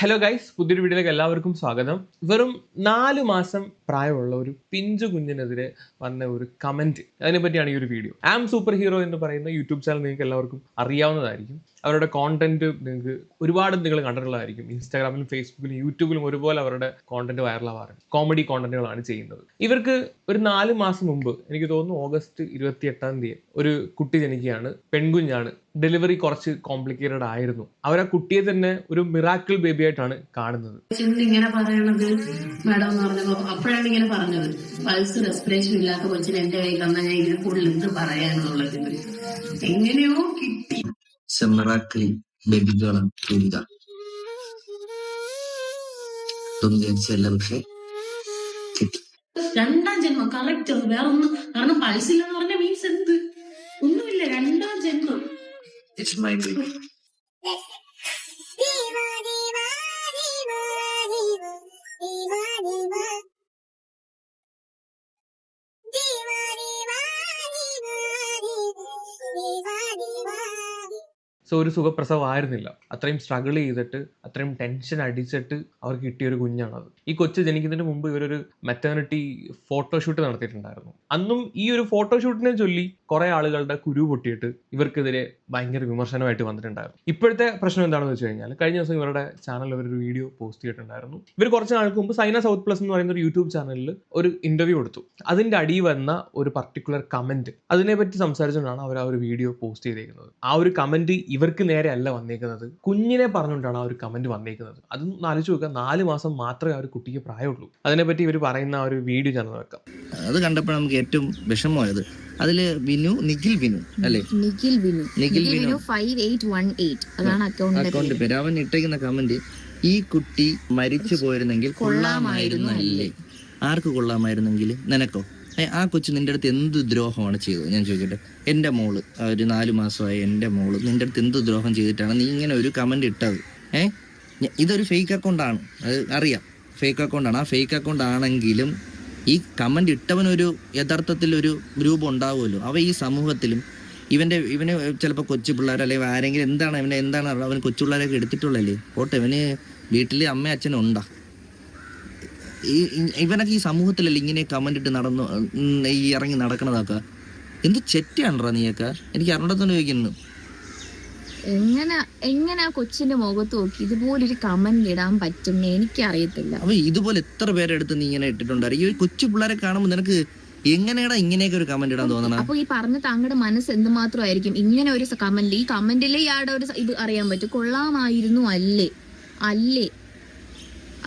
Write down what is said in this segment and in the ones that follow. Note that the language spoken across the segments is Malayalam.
ഹലോ ഗൈസ് പുതിയൊരു വീഡിയോയിലേക്ക് എല്ലാവർക്കും സ്വാഗതം. വെറും നാല് മാസം പ്രായമുള്ള ഒരു പിഞ്ചു കുഞ്ഞിനെതിരെ വന്ന ഒരു കമന്റ് അതിനെ പറ്റിയാണ് ഈ ഒരു വീഡിയോ ആം സൂപ്പർ ഹീറോ എന്ന് പറയുന്ന യൂട്യൂബ് ചാനൽ നിങ്ങൾക്ക് എല്ലാവർക്കും അറിയാവുന്നതായിരിക്കും. അവരുടെ കോണ്ടന്റ് നിങ്ങൾക്ക് ഒരുപാട് നിങ്ങൾ കണ്ടിട്ടുള്ളതായിരിക്കും. ഇൻസ്റ്റാഗ്രാമിലും ഫേസ്ബുക്കിലും യൂട്യൂബിലും ഒരുപോലെ അവരുടെ കോണ്ടന്റ് വൈറലാവാറുണ്ട് കോമഡി കോണ്ടന്റുകളാണ് ചെയ്യുന്നത്. ഇവർക്ക് ഒരു നാല് മാസം മുമ്പ് എനിക്ക് തോന്നുന്നു ഓഗസ്റ്റ് ഇരുപത്തി എട്ടാം തീയതി ഒരു കുട്ടി ജനിക്കുകയാണ്. പെൺകുഞ്ഞാണ്. ഡെലിവറി കുറച്ച് കോംപ്ലിക്കേറ്റഡ് ആയിരുന്നു. അവർ ആ കുട്ടിയെ തന്നെ ഒരു മിറാക്കിൾ ബേബി ആയിട്ടാണ് കാണുന്നത്. ഇങ്ങനെ പറയണത് മാഡം എന്ന് പറഞ്ഞപ്പോ അപ്പോഴാണ് ഇങ്ങനെ പറഞ്ഞത്. പൾസ് റെസ്പിറേഷൻ ഇല്ലാത്ത കൊച്ചിന് എന്റെ കയ്യിൽ വന്നാൽ ഞാൻ ഇതിൽ കൂടുതൽ എന്ത് പറയാനുള്ളത്? എങ്ങനെയോ കിട്ടി. സെമറാക്കിളി ലഭിക്കണം തുരിത ഇതൊന്നും വിചാരിച്ചല്ല പക്ഷെ കിട്ടി. രണ്ടാം ജന്മം കറക്റ്റ് അത് വേറെ ഒന്നും കാരണം പൈസ ഇല്ലെന്ന് പറഞ്ഞ മീൻസ് എന്ത്? ഒന്നുമില്ല രണ്ടാം ജന്മം. ഇറ്റ്സ് മൈ ബേബി സോ ഒരു സുഖപ്രസവം ആയിരുന്നില്ല അത്രയും സ്ട്രഗിൾ ചെയ്തിട്ട് അത്രയും ടെൻഷൻ അടിച്ചിട്ട് അവർക്ക് കിട്ടിയ ഒരു കുഞ്ഞാണത്. ഈ കൊച്ച് ജനിക്കുന്നതിന് മുമ്പ് ഇവരൊരു മെറ്റേണിറ്റി ഫോട്ടോഷൂട്ട് നടത്തിയിട്ടുണ്ടായിരുന്നു. അന്നും ഈ ഒരു ഫോട്ടോഷൂട്ടിനെ ചൊല്ലി കുറെ ആളുകളുടെ കുരു പൊട്ടിയിട്ട് ഇവർക്കെതിരെ ഭയങ്കര വിമർശനമായിട്ട് വന്നിട്ടുണ്ടായിരുന്നു. ഇപ്പോഴത്തെ പ്രശ്നം എന്താണെന്ന് വെച്ച് കഴിഞ്ഞാൽ കഴിഞ്ഞ ദിവസം ഇവരുടെ ചാനലിൽ ഒരു വീഡിയോ പോസ്റ്റ് ചെയ്തിട്ടുണ്ടായിരുന്നു. ഇവർ കുറച്ച് നാൾക്ക് മുമ്പ് സൈന സൗത്ത് പ്ലസ് എന്ന് പറയുന്ന ഒരു യൂട്യൂബ് ചാനലിൽ ഒരു ഇന്റർവ്യൂ കൊടുത്തു അതിന്റെ അടി വന്ന ഒരു പർട്ടിക്കുലർ കമന്റ് അതിനെപ്പറ്റി സംസാരിച്ചുകൊണ്ടാണ് അവർ ആ ഒരു വീഡിയോ പോസ്റ്റ് ചെയ്തേക്കുന്നത്. ആ ഒരു കമന്റ് ഇവർക്ക് നേരെ അല്ല വന്നേക്കുന്നത്. കുഞ്ഞിനെ പറഞ്ഞുകൊണ്ടാണ് ആ ഒരു കമന്റ് വന്നേക്കുന്നത്. അതൊന്ന് ആലോചിച്ച് നോക്കുക നാല് മാസം മാത്രമേ ആ ഒരു കുട്ടിക്ക് പ്രായമുള്ളൂ. അതിനെപ്പറ്റി ഇവർ പറയുന്ന ആ ഒരു വീഡിയോ ഞാൻ വെക്കാം അത് കണ്ടപ്പോൾ നമുക്ക് ഏറ്റവും വിഷമമായത്. അതിൽ വിനു നിഖിൽ വിനു അല്ലേ? Nikhil Vinu. Nikhil Vinu. Five eight one eight അതാണ് അക്കൗണ്ട് പേര്. അവൻ ഇട്ടേക്കുന്ന കമന്റ് ഈ കുട്ടി മരിച്ചു പോയിരുന്നെങ്കിൽ കൊള്ളാമായിരുന്നു അല്ലേ ആർക്ക് കൊള്ളാമായിരുന്നെങ്കിൽ? നിനക്കോ? ആ കൊച്ചു നിന്റെ അടുത്ത് എന്ത് ദ്രോഹമാണ് ചെയ്തത്? ഞാൻ ചോദിക്കട്ടെ. എന്റെ മോൾ ഒരു നാല് മാസമായി എന്റെ മോൾ നിന്റെ അടുത്ത് എന്ത് ദ്രോഹം ചെയ്തിട്ടാണ് നീ ഇങ്ങനെ ഒരു കമന്റ് ഇട്ടത്? ഏ? ഞ- ഇതൊരു ഫേക്ക് അക്കൗണ്ടാണ് അത് അറിയാം. ഫേക്ക് അക്കൗണ്ടാണ് ആ ഫേക്ക് അക്കൗണ്ട് ആണെങ്കിലും ഈ കമന്റ് ഇട്ടവനൊരു യഥാർത്ഥത്തിൽ ഒരു ഗ്രൂപ്പ് ഉണ്ടാവുമല്ലോ. അവ ഈ സമൂഹത്തിലും ഇവന്റെ ഇവന് ചിലപ്പോൾ കൊച്ചു പിള്ളേർ അല്ലെങ്കിൽ ആരെങ്കിലും എന്താണ് ഇവനെ എന്താണ്? അവൻ കൊച്ചു പിള്ളേരൊക്കെ എടുത്തിട്ടുള്ളല്ലേ പോട്ടെ ഇവന് വീട്ടിൽ അമ്മ അച്ഛനും ഉണ്ടാ ഈ ഈ- ഇവനൊക്കെ ഈ സമൂഹത്തിലല്ല ഇങ്ങനെ കമന്റ് ഇട്ട് നടന്നു ഈ ഇറങ്ങി നടക്കണതൊക്കെ? എന്ത് ചെറ്റാണോ നീയൊക്കെ? എനിക്ക് അറിഞ്ഞത്തോണ്ട് ചോദിക്കുന്നു. എങ്ങനെ എങ്ങനെ ആ കൊച്ചിന്റെ മുഖത്ത് നോക്കി ഇതുപോലൊരു കമന്റ് ഇടാൻ പറ്റും എനിക്കറിയത്തില്ല. അപ്പൊ ഇതുപോലെ എത്ര പേരെടുത്ത് നീ ഇങ്ങനെ ഇട്ടിട്ടുണ്ടായിരുന്നു ഈ കൊച്ചു പിള്ളേരെ കാണുമ്പോൾ നിനക്ക് എങ്ങനെയാടാ ഇങ്ങനെയൊക്കെ ഒരു കമന്റ് ഇടാൻ തോന്നണം? അപ്പൊ ഈ പറഞ്ഞ താങ്കളുടെ മനസ്സ് എന്തുമാത്രമായിരിക്കും? ഇങ്ങനെ ഒരു കമന്റ് ഈ കമന്റിലെ ഇയാളുടെ ഒരു ഇത് അറിയാൻ പറ്റും. കൊള്ളാമായിരുന്നു അല്ലേ? അല്ലേ?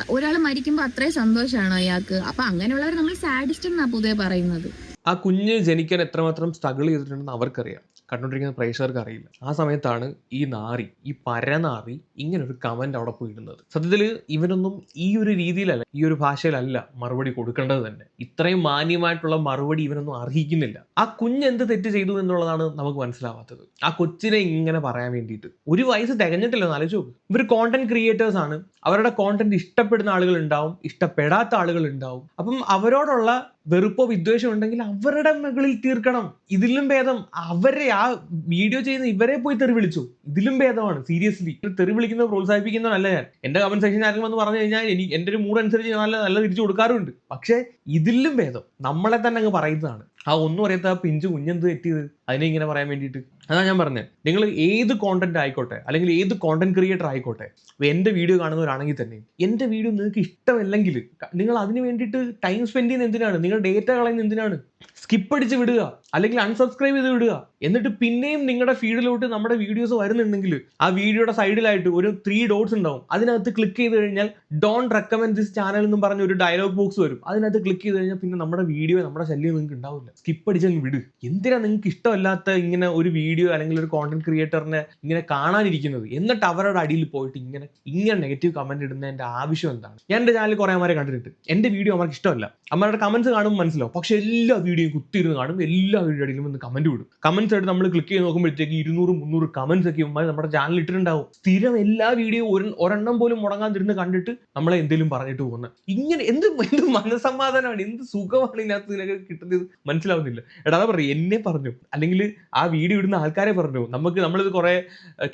ഒരാൾ മരിക്കുമ്പോ അത്രേ സന്തോഷമാണോ അയാൾക്ക് അപ്പൊ അങ്ങനെയുള്ളവർ നമ്മൾ സാഡിസ്റ്റ് എന്നാ പൊതുവെ പറയുന്നത്. ആ കുഞ്ഞ് ജനിക്കാൻ എത്രമാത്രം സ്ട്രഗിൾ ചെയ്തിട്ടുണ്ടെന്ന് അവർക്കറിയാം. കണ്ടുകൊണ്ടിരിക്കുന്ന പ്രേക്ഷകർക്ക് അറിയില്ല. ആ സമയത്താണ് ഈ നാറി ഈ പരനാറി ഒരു കമന്റ് അവിടെ പോയിടുന്നത്. സത്യത്തിൽ ഇവനൊന്നും ഈ ഒരു രീതിയിലല്ല ഈ ഒരു ഭാഷയിലല്ല മറുപടി കൊടുക്കേണ്ടത് തന്നെ. ഇത്രയും മാന്യമായിട്ടുള്ള മറുപടി ഇവനൊന്നും അർഹിക്കുന്നില്ല. ആ കുഞ്ഞ് എന്ത് തെറ്റ് ചെയ്തു എന്നുള്ളതാണ് നമുക്ക് മനസ്സിലാവാത്തത്. ആ കൊച്ചിനെ ഇങ്ങനെ പറയാൻ വേണ്ടിയിട്ട്. ഒരു വയസ്സ് തികഞ്ഞിട്ടില്ല എന്ന് ആലോചിച്ച് ഇവർ കോണ്ടന്റ് ക്രിയേറ്റേഴ്സ് ആണ്. അവരുടെ കോണ്ടന്റ് ഇഷ്ടപ്പെടുന്ന ആളുകൾ ഉണ്ടാവും ഇഷ്ടപ്പെടാത്ത ആളുകൾ ഉണ്ടാവും. അപ്പം അവരോടുള്ള വെറുപ്പോ വിദ്വേഷം ഉണ്ടെങ്കിൽ അവരുടെ മുകളിൽ തീർക്കണം. ഇതിലും ഭേദം. അവരെ ആ വീഡിയോ ചെയ്യുന്ന ഇവരെ പോയി തെറി വിളിച്ചു. ഇതിലും ഭേദമാണ് സീരിയസ്ലി തെറി വിളിക്കുന്നത് പ്രോത്സാഹിപ്പിക്കുന്നതല്ല ഞാൻ. എന്റെ കമന്റ് സെക്ഷൻ ആരെങ്കിലും വന്ന് പറഞ്ഞു കഴിഞ്ഞാൽ എനിക്ക് എന്റെ ഒരു മൂഡ് അനുസരിച്ച് നല്ല നല്ല തിരിച്ചു കൊടുക്കാറുണ്ട്. പക്ഷെ ഇതിലും ഭേദം. നമ്മളെ തന്നെ അങ്ങ് പറയുന്നതാണ്. ആ ഒന്നും അറിയാത്ത ആ പിഞ്ചു കുഞ്ഞെന്ത് തെറ്റിയത്? അതിനെ ഇങ്ങനെ പറയാൻ വേണ്ടിയിട്ട്. അതാണ് ഞാൻ പറഞ്ഞത് നിങ്ങൾ ഏത് കോണ്ടന്റ് ആയിക്കോട്ടെ അല്ലെങ്കിൽ ഏത് കോണ്ടന്റ് ക്രിയേറ്റർ ആയിക്കോട്ടെ എന്റെ വീഡിയോ കാണുന്നവരാണെങ്കിൽ തന്നെ എന്റെ വീഡിയോ നിങ്ങൾക്ക് ഇഷ്ടമല്ലെങ്കിൽ നിങ്ങൾ അതിന് വേണ്ടിയിട്ട് ടൈം സ്പെൻഡ് ചെയ്യുന്ന എന്തിനാണ്? നിങ്ങൾ ഡേറ്റ കളയുന്ന എന്തിനാണ്? സ്കിപ്പ് അടിച്ച് വിടുക. അല്ലെങ്കിൽ അൺസബ്സ്ക്രൈബ് ചെയ്ത് വിടുക. എന്നിട്ട് പിന്നെയും നിങ്ങളുടെ ഫീഡിലോട്ട് നമ്മുടെ വീഡിയോസ് വരുന്നുണ്ടെങ്കിൽ ആ വീഡിയോയുടെ സൈഡിലായിട്ട് ഒരു ത്രീ ഡോട്ട്സ് ഉണ്ടാവും. അതിനകത്ത് ക്ലിക്ക് ചെയ്ത് കഴിഞ്ഞാൽ ഡോൺ റെക്കമെൻഡ് ദിസ് ചാനൽ എന്ന് പറഞ്ഞ ഒരു ഡയലോഗ് ബോക്സ് വരും. അതിനകത്ത് ക്ലിക്ക് ചെയ്ത് കഴിഞ്ഞാൽ പിന്നെ നമ്മുടെ വീഡിയോ നമ്മുടെ ശല്യം നിങ്ങൾക്ക് ഉണ്ടാവില്ല. സ്കിപ്പ് അടിച്ചങ്ങ് വിട്. എന്തിനാ നിങ്ങൾക്ക് ഇഷ്ടമല്ലാത്ത ഇങ്ങനെ ഒരു വീഡിയോ അല്ലെങ്കിൽ ഒരു കോണ്ടന്റ് ക്രിയേറ്ററിനെ ഇങ്ങനെ കാണാനിരിക്കുന്നത്? എന്നിട്ട് അവരുടെ അടിയിൽ പോയിട്ട് ഇങ്ങനെ ഇങ്ങനെ നെഗറ്റീവ് കമന്റ് ഇടുന്നതിന്റെ ആവശ്യം എന്താണ്? ഞാൻ എന്റെ ചാനൽ കുറെ അമ്മമാരെ കണ്ടിട്ടുണ്ട്. എന്റെ വീഡിയോ അവർക്ക് ഇഷ്ടമല്ല. അമ്മമാരുടെ കമന്റ്സ് കാണുമ്പോൾ മനസ്സിലാവും. പക്ഷെ എല്ലാ വീഡിയോയും കുത്തിയിരുന്ന് കാണും. എല്ലാ വീഡിയോ അടിയിലും ഒന്ന് കമന്റ് വിടും കമന്റ്സ് ആയിട്ട് നമ്മൾ ക്ലിക്ക് ചെയ്ത് നോക്കുമ്പോഴത്തേക്ക് ഇരുന്നൂറ് മുന്നൂറ് കമന്റ്സ് ഒക്കെ ഇവന്മാർ നമ്മുടെ ചാനൽ ഇട്ടിട്ടുണ്ടാവും. സ്ഥിരം എല്ലാ വീഡിയോ ഒരു ഒരെണ്ണം പോലും മുടങ്ങാതിരുന്ന് കണ്ടിട്ട് നമ്മളെ എന്തെങ്കിലും പറഞ്ഞിട്ട് പോകുന്നത് ഇങ്ങനെ എന്ത് എന്ത് മനസമാധാനമാണ് എന്ത് സുഖമാണ് ഇതിനകത്ത് നിനക്ക് കിട്ടുന്നത് മനസ്സിലാവുന്നില്ല. എടാ പറയും എന്നെ പറഞ്ഞു. അല്ലെങ്കിൽ ആ വീഡിയോ ഇടുന്ന ആൾക്കാരെ പറഞ്ഞു. നമുക്ക് നമ്മളിത് കുറെ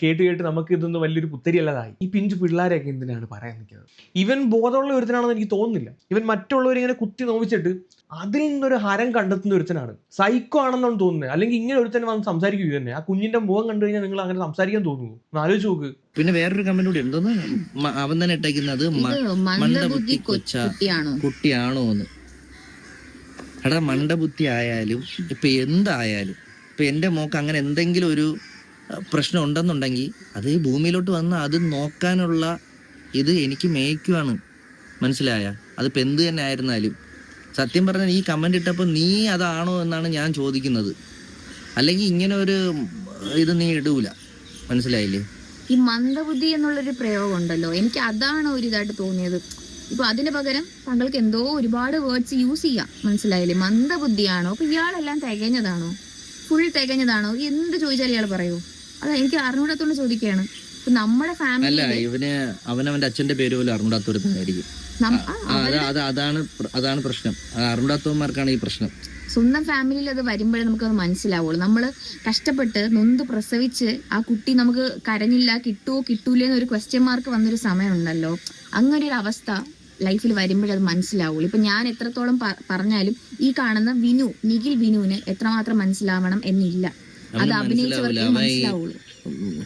കേട്ട് കേട്ട് നമുക്ക് ഇതൊന്നും വലിയൊരു പുത്തരി അല്ലാതായി ഈ പിഞ്ചു പിള്ളേരെയൊക്കെ എന്തിനാണ് പറയാൻ നിൽക്കുന്നത്? ഇവൻ ബോധമുള്ള ഒരുത്തനാണെന്ന് എനിക്ക് തോന്നുന്നില്ല. ഇവൻ മറ്റുള്ളവരെ ഇങ്ങനെ കുത്തി നോവിച്ചിട്ട് അതിൽ നിന്നൊരു ഹരം കണ്ടെത്തുന്ന ഒരുത്തനാണ്. സൈക്കോ ആണെന്നാണ് തോന്നുന്നത്. അല്ലെങ്കിൽ ഇങ്ങനെ ഒരുത്തൻ വന്ന് സംസാരിക്കുക തന്നെ. ആ കുഞ്ഞിന്റെ മുഖം കണ്ടു കഴിഞ്ഞാൽ നിങ്ങൾ അങ്ങനെ സംസാരിക്കാൻ തോന്നുന്നു. ആലോചിച്ച് നോക്ക്. പിന്നെ വേറൊരു കമന്റ് കൂടി എന്തോന്ന്? മ- അവൻ തന്നെ ഇട്ടേക്കുന്നത് മന്ദബുദ്ധി കുട്ടിയാണോ എന്ന്. എടാ മണ്ടബുദ്ധി ആയാലും ഇപ്പൊ എന്തായാലും ഇപ്പൊ എന്റെ മോക്ക് അങ്ങനെ എന്തെങ്കിലും ഒരു പ്രശ്നം ഉണ്ടെന്നുണ്ടെങ്കിൽ അത് ഈ ഭൂമിയിലോട്ട് വന്ന് അത് നോക്കാനുള്ള ഇത് എനിക്ക് മേയ്ക്കുവാണ്. മനസ്സിലായ? അതിപ്പോ എന്ത് തന്നെ ആയിരുന്നാലും. സത്യം പറഞ്ഞാൽ ഈ കമന്റ് ഇട്ടപ്പോൾ നീ അതാണോ എന്നാണ് ഞാൻ ചോദിക്കുന്നത്. അല്ലെങ്കിൽ ഇങ്ങനെ ഒരു ഇത് നീ ഇടൂല. മനസ്സിലായില്ലേ? ഈ മന്ദബുദ്ധി എന്നുള്ളൊരു പ്രയോഗം ഉണ്ടല്ലോ. എനിക്ക് അതാണ് ഒരു ഇതായിട്ട് തോന്നിയത്. ഇപ്പൊ അതിന് പകരം താങ്കൾക്ക് എന്തോ ഒരുപാട് വേർഡ്സ് യൂസ് ചെയ്യാം. മനസ്സിലായില്ലേ? മന്ദബുദ്ധിയാണോ? അപ്പൊ ഇയാളെല്ലാം തികഞ്ഞതാണോ? ഫുൾ തികഞ്ഞതാണോ? എന്ത് ചോദിച്ചാലും ഇയാൾ പറയൂ. അതാ എനിക്ക് അറിഞ്ഞൂടത്തോണ്ട് ചോദിക്കുകയാണ് നമ്മുടെ ഫാമിലി അവൻ അവന്റെ അച്ഛന്റെ പേര് പോലും അത് അതാണ് അതാണ് പ്രശ്നം. അത് അറിഞ്ഞൂടാത്തവന്മാർക്കാണ് ഈ പ്രശ്നം. സ്വന്തം ഫാമിലിയിൽ അത് വരുമ്പോഴേ നമുക്കത് മനസ്സിലാവുള്ളൂ. നമ്മൾ കഷ്ടപ്പെട്ട് നൊന്ത് പ്രസവിച്ച് ആ കുട്ടി നമുക്ക് കരഞ്ഞില്ല കിട്ടുമോ കിട്ടൂലേ എന്നൊരു ക്വസ്റ്റ്യൻ മാർക്ക് വന്നൊരു സമയമുണ്ടല്ലോ. അങ്ങനെ ഒരു അവസ്ഥ ലൈഫിൽ വരുമ്പോഴത് അത് മനസ്സിലാവുള്ളൂ. ഇപ്പൊ ഞാൻ എത്രത്തോളം പറഞ്ഞാലും ഈ കാണുന്ന വിനു നിഖിൽ വിനുവിന് എത്രമാത്രം മനസ്സിലാവണം എന്നില്ല. അത് അഭിനയിച്ചവർക്ക്. മനസ്സിലാവുള്ളൂ.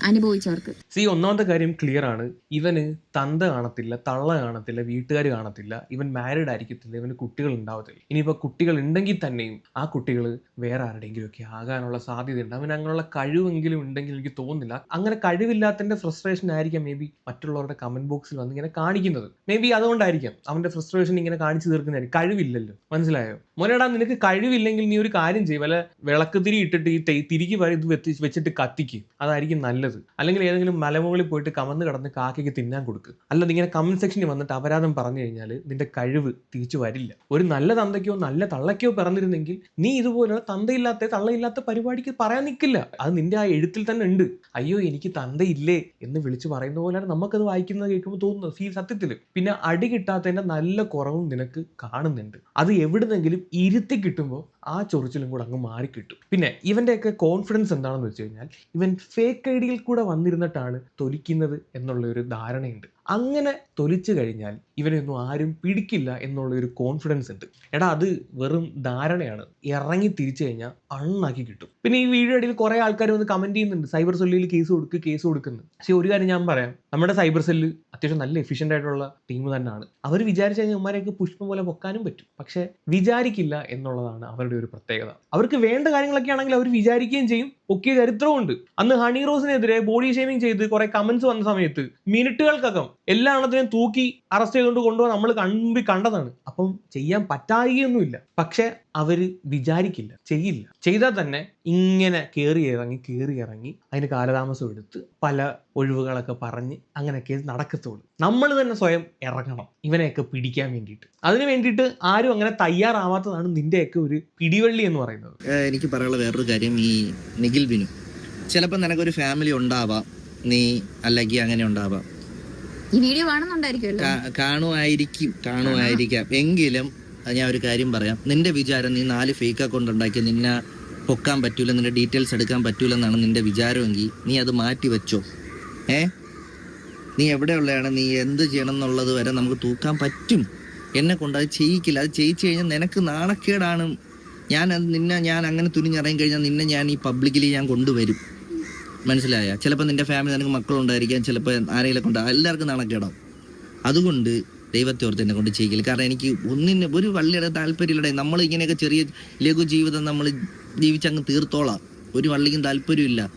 അനുഭവിച്ചവർക്ക്. സി ഒന്നാമത്തെ കാര്യം ക്ലിയർ ആണ്. ഇവന് തന്ത കാണത്തില്ല തള്ള കാണത്തില്ല വീട്ടുകാർ കാണത്തില്ല. ഇവൻ മാരീഡ് ആയിരിക്കത്തില്ല ഇവന് കുട്ടികൾ ഉണ്ടാവത്തില്ല. ഇനിയിപ്പോൾ കുട്ടികൾ ഉണ്ടെങ്കിൽ തന്നെയും ആ കുട്ടികൾ വേറെ ആരുടെയെങ്കിലും ഒക്കെ ആകാനുള്ള സാധ്യതയുണ്ട്. അവന് അങ്ങനെയുള്ള കഴിവെങ്കിലും ഉണ്ടെങ്കിൽ എനിക്ക് തോന്നുന്നില്ല. അങ്ങനെ കഴിവില്ലാത്തതിന്റെ ഫ്രസ്ട്രേഷൻ ആയിരിക്കാം മേ ബി മറ്റുള്ളവരുടെ കമന്റ് ബോക്സിൽ വന്ന് ഇങ്ങനെ കാണിക്കുന്നത്. മേ ബി അതുകൊണ്ടായിരിക്കാം അവന്റെ ഫ്രസ്ട്രേഷൻ ഇങ്ങനെ കാണിച്ചു തീർക്കുന്നതായിരിക്കും. കഴിവില്ലല്ലോ. മനസ്സിലായോ? മോനേടാ നിനക്ക് കഴിവില്ലെങ്കിൽ നീ ഒരു കാര്യം ചെയ്യും. വല്ല വിളക്ക് തിരി ഇട്ടിട്ട് ഈ തിരികെ ഇത് വെച്ചിട്ട് കത്തിക്കും. അതായിരിക്കും നല്ലത്. അല്ലെങ്കിൽ ഏതെങ്കിലും മലമുകളിൽ പോയിട്ട് കമന്ന് കിടന്ന് കാക്കയ്ക്ക് തിന്നാൻ കൊടുക്കുക അല്ലാതെ ഇങ്ങനെ കമന്റ് സെക്ഷനിൽ വന്നിട്ട് അപരാധം പറഞ്ഞു കഴിഞ്ഞാൽ നിന്റെ കഴിവ് തിരിച്ചു വരില്ല. ഒരു നല്ല തന്തയ്ക്കോ നല്ല തള്ളയ്ക്കോ പിറന്നിരുന്നെങ്കിൽ നീ ഇതുപോലുള്ള തന്തയില്ലാത്ത തള്ളയില്ലാത്ത പരിപാടിക്ക് പറയാൻ നിൽക്കില്ല അത് നിന്റെ ആ എഴുത്തിൽ തന്നെ ഉണ്ട്. അയ്യോ എനിക്ക് തന്തയില്ലേ എന്ന് വിളിച്ചു പറയുന്ന പോലെയാണ് നമുക്കത് വായിക്കുന്നത് കേൾക്കുമ്പോൾ തോന്നുന്നത്. ഫീൽ സത്യത്തിൽ പിന്നെ അടി കിട്ടാത്തതിന്റെ നല്ല കുറവും നിനക്ക് കാണുന്നുണ്ട്. അത് എവിടുന്നെങ്കിലും ഇരുത്തി കിട്ടുമ്പോൾ ആ ചൊറിച്ചിലും കൂടെ അങ്ങ് മാറിക്കിട്ടും. പിന്നെ ഇവന്റെയൊക്കെ കോൺഫിഡൻസ് എന്താണെന്ന് വെച്ച് കഴിഞ്ഞാൽ ഇവൻ ഫേക്ക് ഐ ഡിയിൽ കൂടെ വന്നിരുന്നിട്ടാണ് തൊലിക്കുന്നത് എന്നുള്ള ഒരു ധാരണയുണ്ട്. അങ്ങനെ തൊലിച്ചു കഴിഞ്ഞാൽ ഇവനെയൊന്നും ആരും പിടിക്കില്ല എന്നുള്ള ഒരു കോൺഫിഡൻസ് ഉണ്ട്. എടാ അത് വെറും ധാരണയാണ്. ഇറങ്ങി തിരിച്ചു കഴിഞ്ഞാൽ അണ്ണാക്കി കിട്ടും. പിന്നെ ഈ വീഡിയോ ഇടയിൽ കുറെ ആൾക്കാർ വന്ന് കമന്റ് ചെയ്യുന്നുണ്ട്. സൈബർ സെല്ലിൽ കേസ് കൊടുക്ക് കേസ് കൊടുക്കുന്നു. പക്ഷേ ഒരു കാര്യം ഞാൻ പറയാം. നമ്മുടെ സൈബർ സെല്ല് അത്യാവശ്യം നല്ല എഫിഷ്യന്റ് ആയിട്ടുള്ള ടീം തന്നെയാണ്. അവർ വിചാരിച്ചു കഴിഞ്ഞാൽ ഉമ്മാരെയൊക്കെ പുഷ്പം പോലെ പൊക്കാനും പറ്റും. പക്ഷെ വിചാരിക്കില്ല എന്നുള്ളതാണ് അവരുടെ ഒരു പ്രത്യേകത. അവർക്ക് വേണ്ട കാര്യങ്ങളൊക്കെ ആണെങ്കിൽ അവർ വിചാരിക്കുകയും ചെയ്യും. പൊക്കിയ ചരിത്രമുണ്ട് അന്ന് ഹണി റോസിനെതിരെ ബോഡി ഷേമിങ് ചെയ്ത് കുറെ കമന്റ്സ് വന്ന സമയത്ത് മിനിറ്റുകൾക്കകം എല്ലാ എണ്ണത്തിനെയും തൂക്കി അറസ്റ്റ് ചെയ്തുകൊണ്ട് കൊണ്ടുപോകാൻ നമ്മൾ കണ്ടി കണ്ടതാണ്. അപ്പം ചെയ്യാൻ പറ്റായികയൊന്നുമില്ല. പക്ഷെ അവർ വിചാരിക്കില്ല. ചെയ്യില്ല. ചെയ്താൽ തന്നെ ഇങ്ങനെ കയറി ഇറങ്ങി കയറി ഇറങ്ങി അതിന് കാലതാമസം എടുത്ത് പല ഒഴിവുകളൊക്കെ പറഞ്ഞ് അങ്ങനെയൊക്കെ നടക്കത്തുള്ളൂ. നമ്മൾ തന്നെ സ്വയം ഇറങ്ങണം ഇവനെയൊക്കെ പിടിക്കാൻ വേണ്ടിയിട്ട്. അതിന് വേണ്ടിയിട്ട് ആരും അങ്ങനെ തയ്യാറാവാത്തതാണ് നിന്റെയൊക്കെ ഒരു പിടിവള്ളി എന്ന് പറയുന്നത്. എനിക്ക് പറയാനുള്ള വേറൊരു കാര്യം ഈ നിഖിൽ ബിനു. ചിലപ്പോൾ നിനക്കൊരു ഫാമിലി ഉണ്ടാവാം. നീ അല്ലെങ്കിൽ അങ്ങനെ ഉണ്ടാവാം. ഈ വീഡിയോ കാണുമായിരിക്കും കാണുമായിരിക്കാം. എങ്കിലും ഞാൻ ഒരു കാര്യം പറയാം. നിന്റെ വിചാരം നീ നാല് ഫേക്ക് അക്കൗണ്ട് ഉണ്ടാക്കി നിന്നെ പൊക്കാൻ പറ്റൂല നിന്റെ ഡീറ്റെയിൽസ് എടുക്കാൻ പറ്റൂലെന്നാണ് നിന്റെ വിചാരമെങ്കിൽ നീ അത് മാറ്റി വെച്ചോ. ഏ? നീ എവിടെയുള്ളതാണ് നീ എന്ത് ചെയ്യണം എന്നുള്ളത് വരെ നമുക്ക് തൂക്കാൻ പറ്റും. എന്നെ കൊണ്ട് അത് ചെയ്യിക്കില്ല. അത് ചെയ്യിച്ചു കഴിഞ്ഞാൽ നിനക്ക് നാണക്കേടാണ്. ഞാൻ നിന്നെ ഞാൻ അങ്ങനെ തുനിഞ്ഞിറങ്ങി കഴിഞ്ഞാൽ നിന്നെ ഞാൻ ഈ പബ്ലിക്കിൽ ഞാൻ കൊണ്ടുവരും. മനസ്സിലായ? ചിലപ്പോൾ നിന്റെ ഫാമിലി നിനക്ക് മക്കളുണ്ടായിരിക്കാം ചിലപ്പോൾ ആരെങ്കിലും കൊണ്ട് എല്ലാവർക്കും നാണക്കേടാവും. അതുകൊണ്ട് ദൈവത്തെ ഓർത്ത് എന്നെ കൊണ്ട് ചെയ്യിക്കില്ല കാരണം എനിക്ക് ഒന്നിന് ഒരു വള്ളിയുടെ താല്പര്യമില്ലടേ. നമ്മൾ ഇങ്ങനെയൊക്കെ ചെറിയ ലഘു ജീവിതം നമ്മൾ ജീവിച്ചങ്ങ് തീർത്തോളാം. ഒരു വള്ളിക്കും താല്പര്യമില്ല.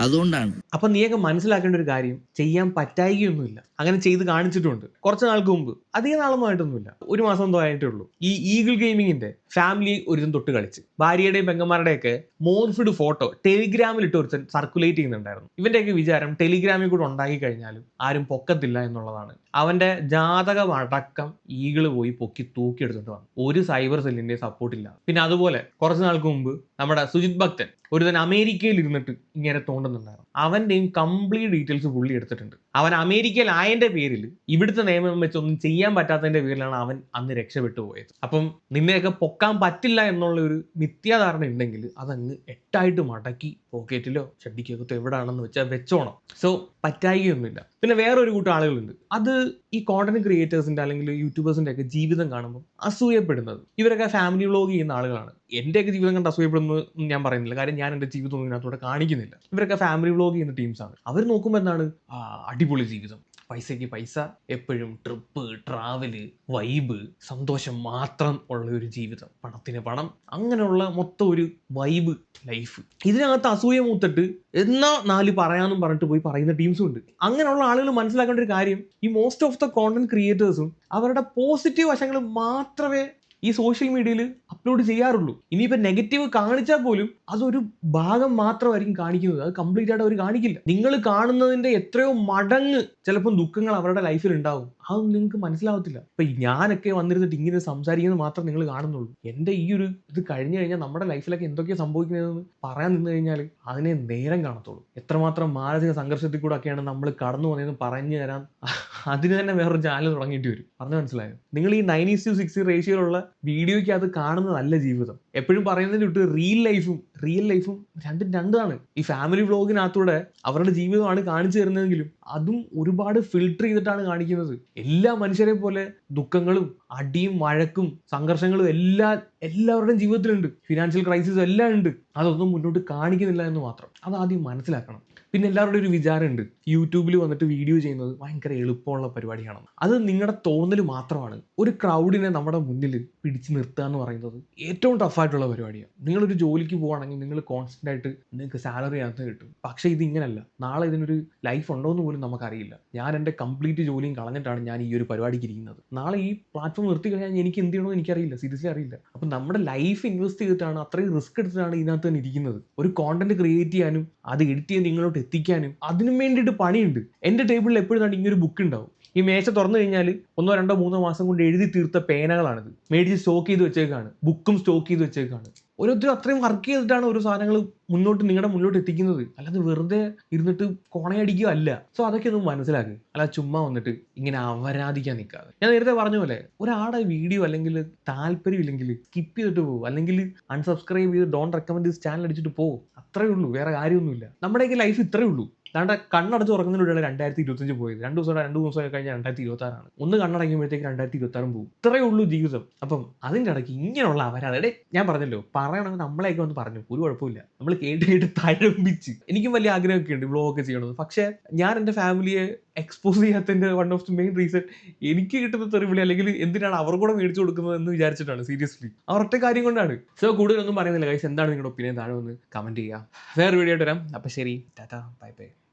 അതുകൊണ്ടാണ്. അപ്പൊ നീയൊക്കെ മനസ്സിലാക്കേണ്ട ഒരു കാര്യം ചെയ്യാൻ പറ്റായികയൊന്നുമില്ല. അങ്ങനെ ചെയ്ത് കാണിച്ചിട്ടുണ്ട്. കുറച്ച് നാൾക്ക് മുമ്പ്. അധികം നാളൊന്നും ആയിട്ടൊന്നുമില്ല. ഒരു മാസം എന്തോ ആയിട്ടേ ഉള്ളൂ. ഈ ഈഗിൾ ഗെയിമിങ്ങിന്റെ ഫാമിലി ഒരുതും തൊട്ട് കളിച്ച്. ഭാര്യയുടെയും പെങ്ങന്മാരുടെയൊക്കെ മോർഫിഡ് ഫോട്ടോ ടെലിഗ്രാമിൽ ഇട്ട് ഒരുത്തൻ സർക്കുലേറ്റ് ചെയ്യുന്നുണ്ടായിരുന്നു. ഇവന്റെയൊക്കെ വിചാരം ടെലിഗ്രാമിൽ കൂടെ ഉണ്ടാക്കി കഴിഞ്ഞാലും ആരും പൊക്കത്തില്ല എന്നുള്ളതാണ്. അവന്റെ ജാതകമടക്കം ഈകൾ പോയി പൊക്കി തൂക്കിയെടുത്തിട്ട് വന്നു. ഒരു സൈബർ സെല്ലിന്റെ സപ്പോർട്ട് ഇല്ല. പിന്നെ അതുപോലെ കുറച്ച് നാൾക്ക് മുമ്പ് നമ്മുടെ സുജിത് ഭക്തൻ ഒരുതൻ അമേരിക്കയിൽ ഇരുന്നിട്ട് ഇങ്ങനെ തോണ്ടുന്നുണ്ടായിരുന്നു. അവന്റെയും കംപ്ലീറ്റ് ഡീറ്റെയിൽസ് പുള്ളി എടുത്തിട്ടുണ്ട്. അവൻ അമേരിക്കയിൽ ആയതിന്റെ പേരിൽ ഇവിടുത്തെ നിയമം വെച്ചൊന്നും ചെയ്യാൻ പറ്റാത്തതിന്റെ പേരിലാണ് അവൻ അന്ന് രക്ഷപ്പെട്ടു പോയത്. അപ്പം നിന്നെയൊക്കെ പൊക്കാൻ പറ്റില്ല എന്നുള്ള ഒരു മിഥ്യാധാരണ ഉണ്ടെങ്കിൽ അതങ്ങ് എട്ടായിട്ട് മടക്കി പോക്കറ്റിലോ ഷഡിക്കകത്തോ എവിടെയാണെന്ന് വെച്ചാൽ വെച്ചോണം. സോ പറ്റായികയൊന്നുമില്ല. പിന്നെ വേറൊരു കൂട്ടം ആളുകളുണ്ട്. അത് ഈ കോണ്ടന്റ് ക്രിയേറ്റേഴ്സിന്റെ അല്ലെങ്കിൽ യൂട്യൂബേഴ്സിന്റെ ഒക്കെ ജീവിതം കാണുമ്പോൾ അസൂയപ്പെടുന്നത്. ഇവരൊക്കെ ഫാമിലി വ്ലോഗ് ചെയ്യുന്ന ആളുകളാണ്. എന്റെയൊക്കെ ജീവിതം കണ്ട് അസൂയപ്പെടുന്നു ഞാൻ പറയുന്നില്ല. കാര്യം ഞാൻ എന്റെ ജീവിതം ഇതിനകത്തൂടെ കാണിക്കുന്നില്ല. ഇവരൊക്കെ ഫാമിലി വ്ലോഗ് ചെയ്യുന്ന ടീംസ് ആണ്. അവർ നോക്കുമ്പോൾ എന്താണ്? അടിപൊളി ജീവിതം. പൈസയ്ക്ക് പൈസ എപ്പോഴും ട്രിപ്പ് ട്രാവൽ വൈബ് സന്തോഷം മാത്രം ഉള്ള ഒരു ജീവിതം. പണത്തിന് പണം അങ്ങനെയുള്ള മൊത്തം ഒരു വൈബ് ലൈഫ് ഇതിനകത്ത് അസൂയ മൂത്തിട്ട് എന്നാ നാല് പറയാന്നും പറഞ്ഞിട്ട് പോയി പറയുന്ന ടീംസും ഉണ്ട്. അങ്ങനെയുള്ള ആളുകൾ മനസ്സിലാക്കേണ്ട ഒരു കാര്യം ഈ മോസ്റ്റ് ഓഫ് ദ കോണ്ടന്റ് ക്രിയേറ്റേഴ്സും അവരുടെ പോസിറ്റീവ് വശങ്ങൾ മാത്രമേ ഈ സോഷ്യൽ മീഡിയയിൽ അപ്ലോഡ് ചെയ്യാറുള്ളൂ. ഇനിയിപ്പോൾ നെഗറ്റീവ് കാണിച്ചാൽ പോലും അതൊരു ഭാഗം മാത്രമായിരിക്കും കാണിക്കുന്നത്. അത് കംപ്ലീറ്റ് ആയിട്ട് അവർ കാണിക്കില്ല. നിങ്ങൾ കാണുന്നതിന്റെ എത്രയോ മടങ്ങ് ചിലപ്പോൾ ദുഃഖങ്ങൾ അവരുടെ ലൈഫിൽ ഉണ്ടാവും. അതൊന്നും നിങ്ങൾക്ക് മനസ്സിലാവത്തില്ല. ഇപ്പൊ ഞാനൊക്കെ വന്നിരുന്നിട്ട് ഇങ്ങനെ സംസാരിക്കുന്നത് മാത്രം നിങ്ങൾ കാണുന്നുള്ളൂ. എന്റെ ഈ ഒരു ഇത് കഴിഞ്ഞു കഴിഞ്ഞാൽ നമ്മുടെ ലൈഫിലൊക്കെ എന്തൊക്കെയാണ് സംഭവിക്കുന്നതെന്ന് പറയാൻ നിന്ന് കഴിഞ്ഞാൽ അതിനെ നേരം കാണത്തുള്ളൂ. എത്രമാത്രം മാനസിക സംഘർഷത്തിൽ കൂടെ ഒക്കെയാണ് നമ്മൾ കടന്നു പോകുന്നതെന്ന് പറഞ്ഞു തരാൻ അതിന് തന്നെ വേറൊരു ചാനൽ തുടങ്ങിയിട്ട് വരും. പറഞ്ഞു മനസ്സിലായോ? നിങ്ങൾ ഈ നയൻ ഈസ് ടു സിക്സ് റേഷ്യോയിലുള്ള വീഡിയോയ്ക്ക് അത് കാണുന്നതല്ല ജീവിതം. എപ്പോഴും പറയുന്നതിന് വിട്ട് റിയൽ ലൈഫും റിയൽ ലൈഫും രണ്ടും രണ്ടാണ്. ഈ ഫാമിലി വ്ളോഗിനകത്തൂടെ അവരുടെ ജീവിതമാണ് കാണിച്ചു തരുന്നതെങ്കിലും അതും ഒരുപാട് ഫിൽട്ടർ ചെയ്തിട്ടാണ് കാണിക്കുന്നത്. എല്ലാ മനുഷ്യരെ പോലെ ദുഃഖങ്ങളും അടിയും വഴക്കും സംഘർഷങ്ങളും എല്ലാ എല്ലാവരുടെയും ജീവിതത്തിലുണ്ട്. ഫിനാൻഷ്യൽ ക്രൈസിസും എല്ലാം ഉണ്ട്. അതൊന്നും മുന്നോട്ട് കാണിക്കുന്നില്ല എന്ന് മാത്രം. അത് ആദ്യം മനസ്സിലാക്കണം. പിന്നെ എല്ലാവരുടെ ഒരു വിചാരമുണ്ട്. യൂട്യൂബിൽ വന്നിട്ട് വീഡിയോ ചെയ്യുന്നത് ഭയങ്കര എളുപ്പമുള്ള പരിപാടിയാണെന്ന്. അത് നിങ്ങളുടെ തോന്നൽ മാത്രമാണ്. ഒരു ക്രൗഡിനെ നമ്മുടെ മുന്നിൽ പിടിച്ചു നിർത്തുക എന്ന് പറയുന്നത് ഏറ്റവും ടഫായിട്ടുള്ള പരിപാടിയാണ്. നിങ്ങളൊരു ജോലിക്ക് പോവുകയാണെങ്കിൽ നിങ്ങൾ കോൺസ്റ്റന്റ് ആയിട്ട് നിങ്ങൾക്ക് സാലറി അകത്ത് കിട്ടും. പക്ഷേ ഇത് ഇങ്ങനല്ല നാളെ ഇതിനൊരു ലൈഫ് ഉണ്ടോ എന്ന് പോലും നമുക്കറിയില്ല. ഞാൻ എന്റെ കംപ്ലീറ്റ് ജോലിയും കളഞ്ഞിട്ടാണ് ഞാൻ ഈ ഒരു പരിപാടിക്ക് ഇരിക്കുന്നത്. നാളെ ഈ പ്ലാറ്റ്ഫോം നിർത്തി കഴിഞ്ഞാൽ എനിക്ക് എന്ത് ചെയ്യണമെന്ന് എനിക്കറിയില്ല. സീരിയസ്ലി അറിയില്ല. അപ്പം നമ്മുടെ ലൈഫ് ഇൻവെസ്റ്റ് ചെയ്തിട്ടാണ് അത്രയും റിസ്ക് എടുത്തിട്ടാണ് ഇതിനകത്ത് തന്നെ ഇരിക്കുന്നത്. ഒരു കോണ്ടന്റ് ക്രിയേറ്റ് ചെയ്യാനും അത് എഡിറ്റ് ചെയ്യാൻ നിങ്ങളോട്ട് എത്തിക്കാനും അതിനും വേണ്ടിയിട്ട് പണിയുണ്ട്. എന്റെ ടേബിളിൽ എപ്പോഴും ഇങ്ങനെ ഒരു ബുക്ക് ഉണ്ടാവും. ഈ മേശ തുറന്നു കഴിഞ്ഞാൽ ഒന്നോ രണ്ടോ മൂന്നോ മാസം കൊണ്ട് എഴുതി തീർത്ത പേനകളാണിത്. മേടിച്ച് സ്റ്റോക്ക് ചെയ്ത് വെച്ചേക്കാണ്. ബുക്കും സ്റ്റോക്ക് ചെയ്ത് വെച്ചേക്കാണ്. ഓരോരുത്തരും അത്രയും വർക്ക് ചെയ്തിട്ടാണ് ഓരോ സാധനങ്ങൾ മുന്നോട്ട് നിങ്ങളുടെ മുന്നോട്ട് എത്തിക്കുന്നത്. അല്ലാതെ വെറുതെ ഇരുന്നിട്ട് കോണയടിക്കുക അല്ല. സോ അതൊക്കെ ഒന്ന് മനസ്സിലാക്കുക അല്ല ചുമ്മാ വന്നിട്ട് ഇങ്ങനെ അവരാധിക്കാൻ നിൽക്കാതെ ഞാൻ നേരത്തെ പറഞ്ഞ പോലെ ഒരാളുടെ വീഡിയോ അല്ലെങ്കിൽ താല്പര്യം ഇല്ലെങ്കിൽ സ്കിപ്പ് ചെയ്തിട്ട് പോകും അല്ലെങ്കിൽ അൺസബ്സ്ക്രൈബ് ചെയ്ത് ഡോണ്ട് റെക്കമെൻഡ് ചാനൽ അടിച്ചിട്ട് പോകും അത്രയേ ഉള്ളൂ. വേറെ കാര്യമൊന്നുമില്ല. നമ്മുടെയൊക്കെ ലൈഫ് ഇത്രയേ ഉള്ളൂ. അതാണ്ട് കണ്ണടച്ച് ഉറങ്ങുന്നതിലൂടെയാണ് രണ്ടായിരത്തി ഇരുപത്തഞ്ച് പോയത്. രണ്ട് ദിവസം രണ്ട് ദിവസം കഴിഞ്ഞാൽ രണ്ടായിരത്തി ഇരുപത്തി ആറാണ് ഒന്ന് കണ്ണടയ്ക്കുമ്പോഴത്തേക്ക് രണ്ടായിരത്തി ഇരുപത്തി ആറും പോകും ഇത്രയേ ഉള്ളൂ ജീവിതം. അപ്പം അതിന്റെ ഇടയ്ക്ക് ഇങ്ങനെയുള്ള അവരാതെ ഞാൻ പറഞ്ഞല്ലോ പറയണമെങ്കിൽ നമ്മളെയൊക്കെ ഒന്ന് പറഞ്ഞു. ഒരു കുഴപ്പമില്ല നമ്മൾ കേട്ട് കേട്ട് തഴമ്പിച്ച്. എനിക്കും വലിയ ആഗ്രഹമൊക്കെ ഉണ്ട് ബ്ലോഗ് ഒക്കെ ചെയ്യണമെന്ന് പക്ഷേ ഞാൻ എന്റെ ഫാമിലിയെ expose ചെയ്യാത്തതിന്റെ one of the main reason എനിക്ക് കിട്ടുന്ന തെറിവിളി അല്ലെങ്കിൽ എന്തിനാണ് അവർ കൂടെ മേടിച്ചു കൊടുക്കുന്നത് എന്ന് വിചാരിച്ചിട്ടാണ് സീരിയസ്ലി ഒറ്റ കാര്യം കൊണ്ടാണ്. സോ കൂടുതലൊന്നും പറയുന്നില്ല. ഗൈസ് എന്താണ് നിങ്ങളുടെ ഒപ്പീനിയൻ താഴെ ഒന്ന് കമന്റ് ചെയ്യുക. വേറെ വീഡിയോ ആയിട്ട് വരാം. അപ്പം ശരി. ടാറ്റാ. Bye bye.